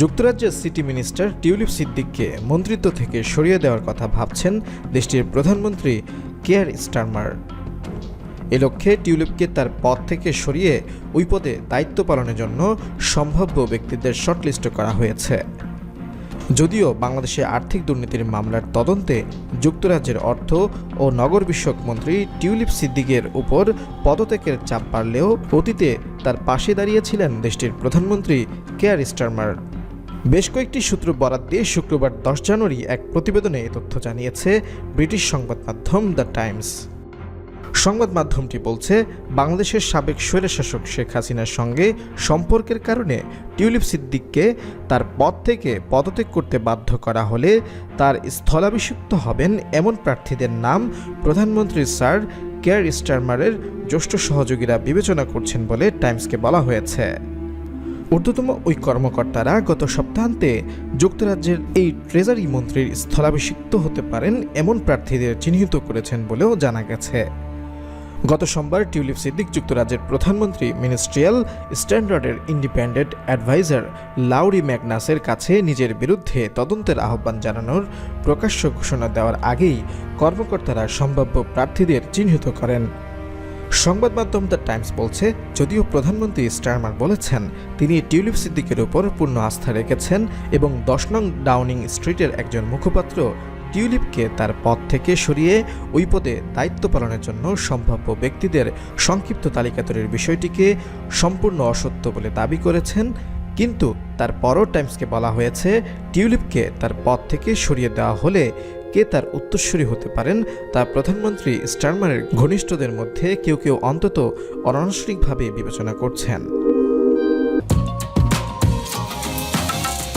যুক্তরাজ্যের city minister tulip সিদ্দিককে মন্ত্রিত্ব থেকে সরিয়ে দেওয়ার কথা ভাবছেন দেশটির প্রধানমন্ত্রী কেয়ার স্টারমার। এ লক্ষ্যে টিউলিপকে তার পদ থেকে সরিয়ে ওই পদে দায়িত্ব পালনের জন্য সম্ভাব্য ব্যক্তিদের শর্টলিস্ট করা হয়েছে। যদিও বাংলাদেশে আর্থিক দুর্নীতির মামলার তদন্তে যুক্তরাজ্যের অর্থ ও নগর বিষয়ক মন্ত্রী টিউলিপ সিদ্দিকের উপর পদত্যাগের চাপ বাড়লেও অতীতে তার পাশে দাঁড়িয়েছিলেন দেশটির প্রধানমন্ত্রী কেয়ার স্টারমার। বেশ কয়েকটি সূত্র বরাদ দিয়ে শুক্রবার দশ জানুয়ারি এক প্রতিবেদনে এ তথ্য জানিয়েছে ব্রিটিশ সংবাদ মাধ্যম দ্য টাইমস। সংবাদ মাধ্যমটি বলছে, বাংলাদেশের সাবেক স্বৈরশাসক শেখ হাসিনার সঙ্গে সম্পর্কের কারণে টিউলিপ সিদ্দিককে তার পদ থেকে পদত্যাগ করতে বাধ্য করা হলে তার স্থলাভিষিক্ত হবেন এমন প্রার্থীদের নাম প্রধানমন্ত্রী স্যার কেয়ার স্টারমারের জ্যেষ্ঠ সহযোগীরা বিবেচনা করছেন বলে টাইমসকে বলা হয়েছে। ঊর্ধ্বতম ওই কর্মকর্তারা গত সপ্তাহান্তে যুক্তরাজ্যের এই ট্রেজারি মন্ত্রীর স্থলাভিষিক্ত হতে পারেন এমন প্রার্থীদের চিহ্নিত করেছেন বলেও জানা গেছে। গত সোমবার টিউলিপ সিদ্দিক যুক্তরাজ্যের প্রধানমন্ত্রী, মিনিস্ট্রিয়াল স্ট্যান্ডার্ডের ইন্ডিপেন্ডেন্ট অ্যাডভাইজার লাউরি ম্যাগনাসের কাছে নিজের বিরুদ্ধে তদন্তের আহ্বান জানানোর প্রকাশ্য ঘোষণা দেওয়ার আগেই কর্মকর্তারা সম্ভাব্য প্রার্থীদের চিহ্নিত করেন। সংবাদ মাধ্যম দ্য টাইমস বলছে, যদিও প্রধানমন্ত্রী স্টারমার বলেছেন, তিনি টিউলিপ সিদ্দিকের উপর পূর্ণ আস্থা রেখেছেন এবং দশ নং ডাউনিং স্ট্রিটের একজন মুখপাত্র টিউলিপকে তার পদ থেকে সরিয়ে ওই পদে দায়িত্ব পালনের জন্য সম্ভাব্য ব্যক্তিদের সংক্ষিপ্ত তালিকা তৈরির বিষয়টিকে সম্পূর্ণ অসত্য বলে দাবি করেছেন, কিন্তু তারপরও টাইমসকে বলা হয়েছে, টিউলিপকে তার পদ থেকে সরিয়ে দেওয়া হলে কে তার উত্তরসূরি হতে পারেন তা প্রধানমন্ত্রী স্টারমারের ঘনিষ্ঠদের মধ্যে কেউ কেউ অন্তত অনানুষ্ঠানিকভাবে বিবেচনা করছেন।